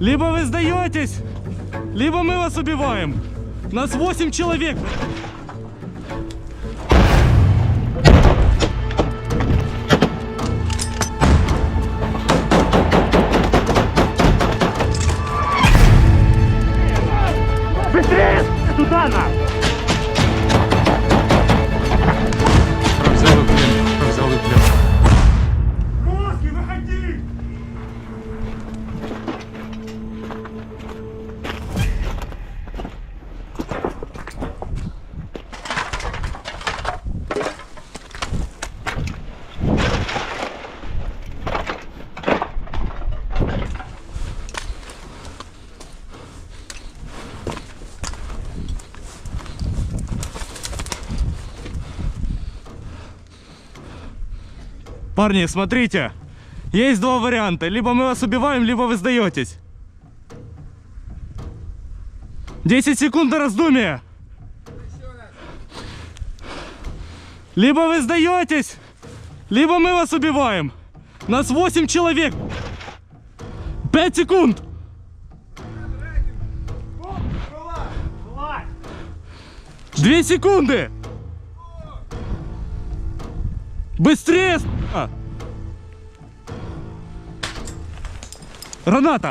Либо вы сдаетесь, либо мы вас убиваем. Нас 8 человек. Быстрее! Туда на! Парни, смотрите. Есть два варианта. Либо мы вас убиваем, либо вы сдаетесь. 10 секунд на раздумие. Либо вы сдаетесь, либо мы вас убиваем. Нас 8 человек. 5 секунд. Две секунды. Быстрее! с***а! Граната!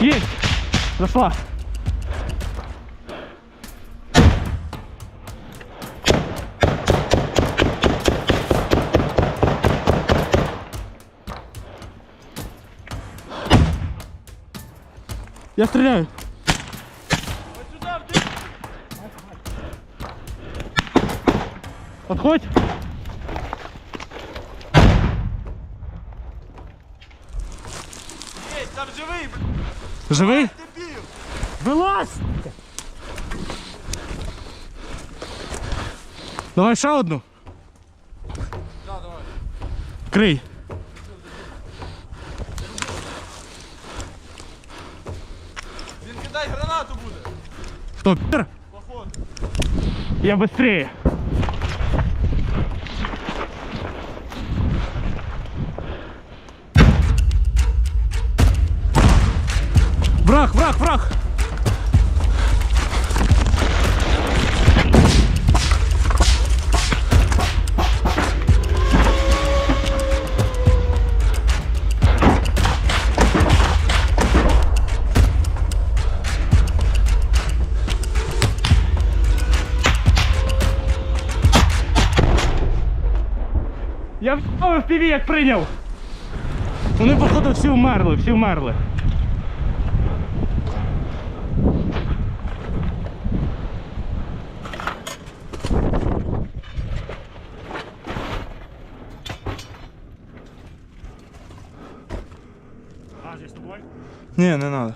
Есть! Зашла! Я стреляю! Подходь! Есть, там живий, блядь, Живий? дебіл! Вилазь! Давай ще одну. Да, давай. Крий. Він кидай гранату буде. Хто пір? Походу. Я быстрее. Враг, враг, враг! Я в в піві як прийняв. Вони, походу, всі вмерли, всі вмерли. А, здесь с тобой? Ні, не треба.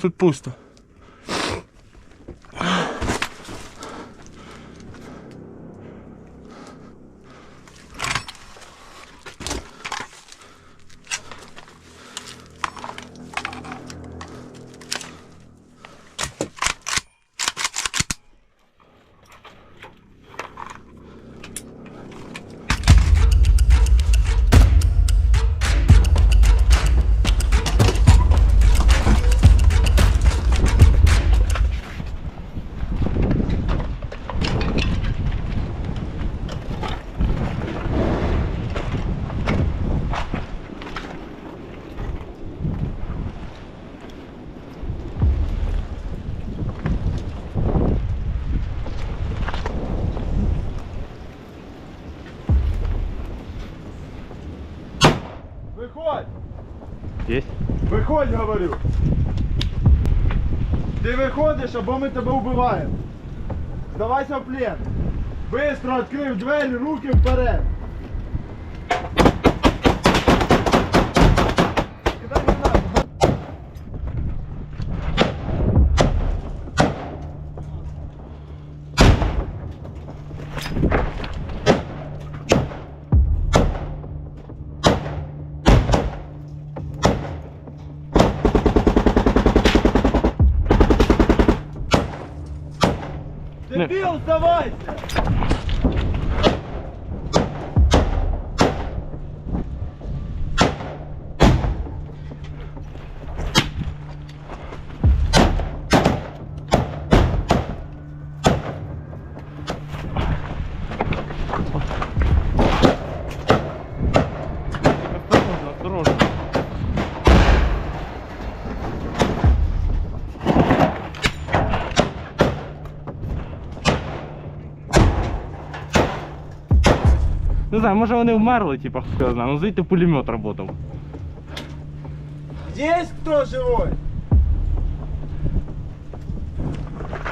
Тут пусто. Виходь! Есть. Виходь, говорю! Ти виходиш, або ми тебе вбиваємо. Здавайся в плен. Быстро відкрив двері, руки вперед. Дебил, сдавайся! Не знаю, може вони вмерли, типа, хто знає, ну звідти пулемет работав. Есть кто живой?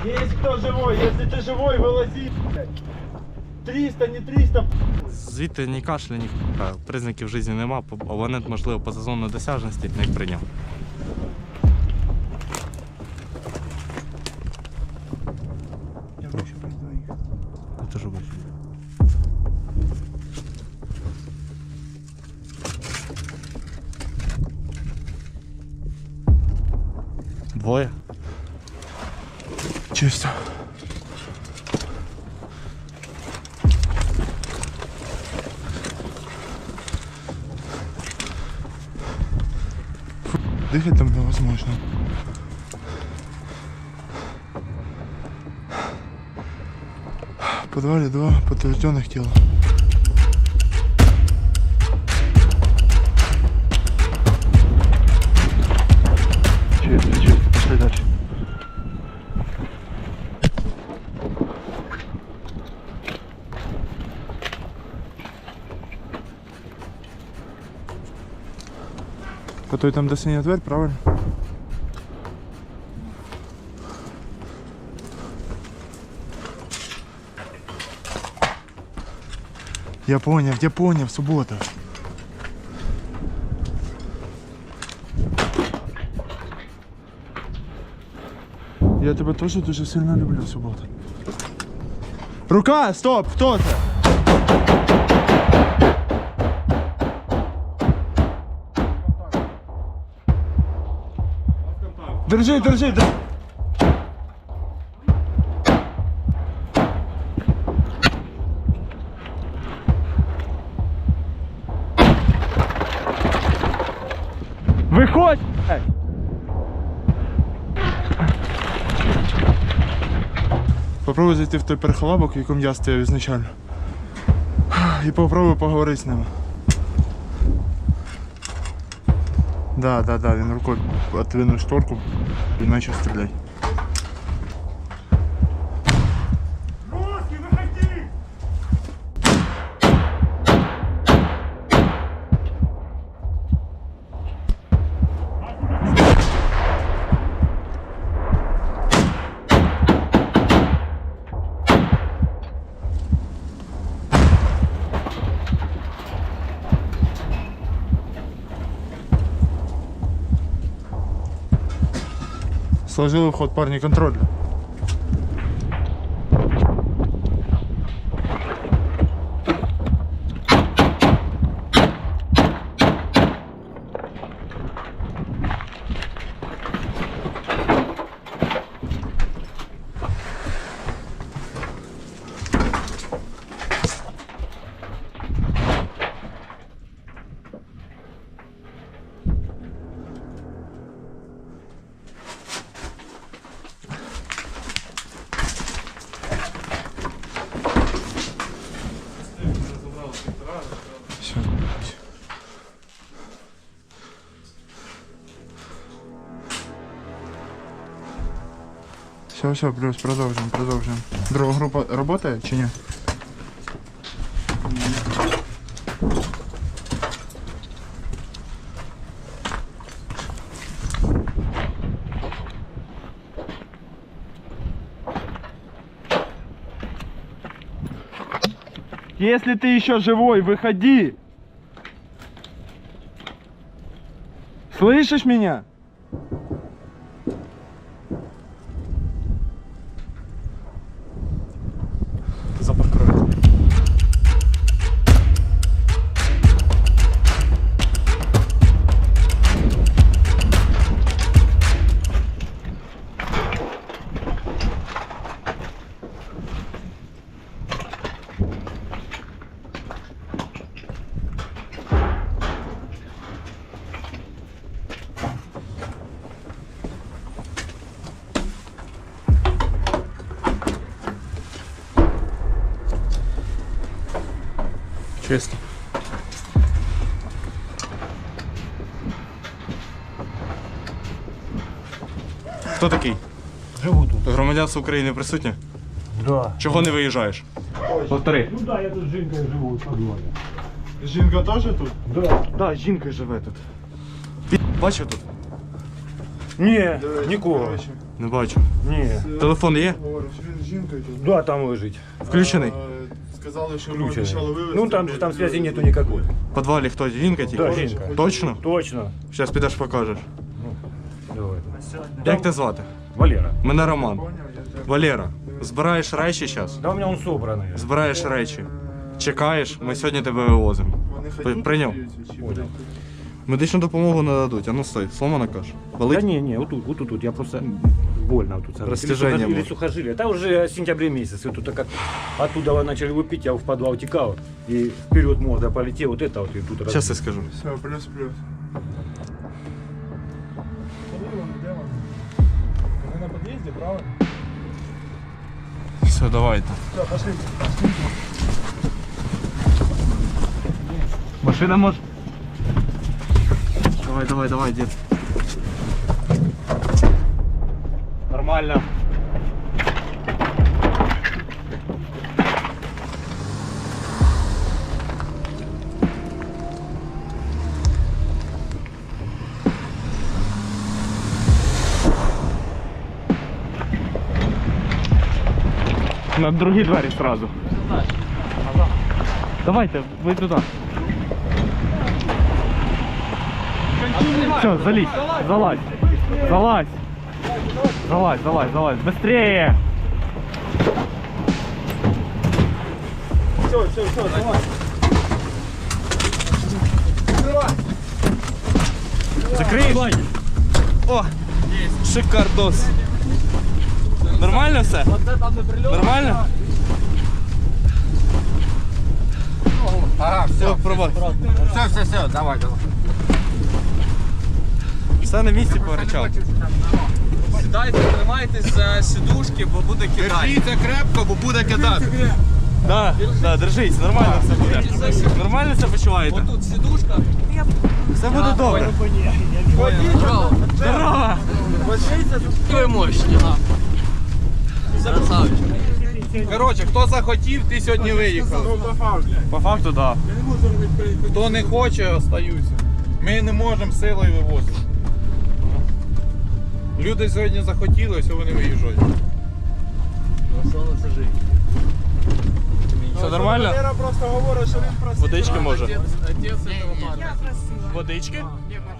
Есть кто живой? Если ты живой, вылази. блядь. 300, не 300. Звідти ні кашля, ні х**а. признаків життя нема, абонент, можливо, по позазонної досяжності не прийняв. Дыхать там невозможно. В подвале два подтвержденных тела. Той там до синя дверь, правильно? Я понял, я понял, суббота. Я тебе теж дуже сильно люблю, субота. Рука, стоп, хто це? Держи, держи, держи. Виходь! Попробуй зайти в той перехолабок, в якому я стояв ізначально. І попробуй поговорити з ним. Да, да, да, він рукою отвинув шторку і почав стріляти. Сложили в ход парни контроль. Все, все, плюс, продовжуємо, продовжуємо. Друга група працює чи ні? Если ты еще живой, выходи. Слышишь меня? Чисто. Хто такий? Живу тут. Громадянство України присутнє? Да. Чого не виїжджаєш? Повтори. Ну да, я тут с Жинкой живу подвале. Жінка теж тут? Да. Да, жінка живе тут. Бачив тут? Дивись, нікого. Не бачу. Не. Телефон є? Говориш, він з жінкою тут. Да, там лежить. Включений. Е, Сказали, що ми Включений. обіцяли вивезти. Ну там, блядь, там связи нету никакой. В підвалі хто? Жінка тільки? Да, жінка. Точно? Точно. Зараз підеш покажеш. Давай. Як тебе звати? Валера. Мене Роман. Поняв, я тебе- Валера, збираєш речі зараз? Да у меня он собранный. Збираєш речі. Чекаєш, ми сьогодні тебе вивозимо. Вони При- ходіть, прийняв. дивіться, чи, Понял. блядь, Медичну допомогу не дадуть. А ну стой, сломана каш. Да Болить? не, не, вот тут, вот тут, тут. я просто больно вот тут. сразу. Растяжение Или, сухо- или было. сухожилие. Это уже в сентябре месяце. Вот тут как оттуда начали выпить, я в подвал текал. И вперед морда полетел. Вот это вот и тут Зараз я скажу. Все, плюс плюс. Вони на під'їзді, правильно? Все, давайте. Все, пошли. Машина може. Давай, давай, давай, дід. Нормально. На другі двері сразу. Давайте, ви туди. Все, залезь, залазь, залазь, залазь, залазь, залазь, быстрее! Все, все, все, давай. Закрий! О, шикардос. Нормально все? Нормально? Ага, все, пробуй. все, все, все, давай, давай. Все на місці поричав. Сідайте, тримайтесь за сідушки, бо буде кидати. Держіться крепко, бо буде кидати. Да, да, держись, нормально все буде. Нормально все почуваєте? Тут сідушка. Все буде добре. Здорово! Ви мощні. Красавчик. Коротше, хто захотів, ти сьогодні виїхав. По факту. Факту, да. Хто не хоче, остаються. Ми не можемо силою вивозити. Люди сьогодні захотіли, ось вони виїжджають. Все нормально? Валера просто говорить, що він просив. Водички може? Отець этого парня. Водички? Не, пожалуйста.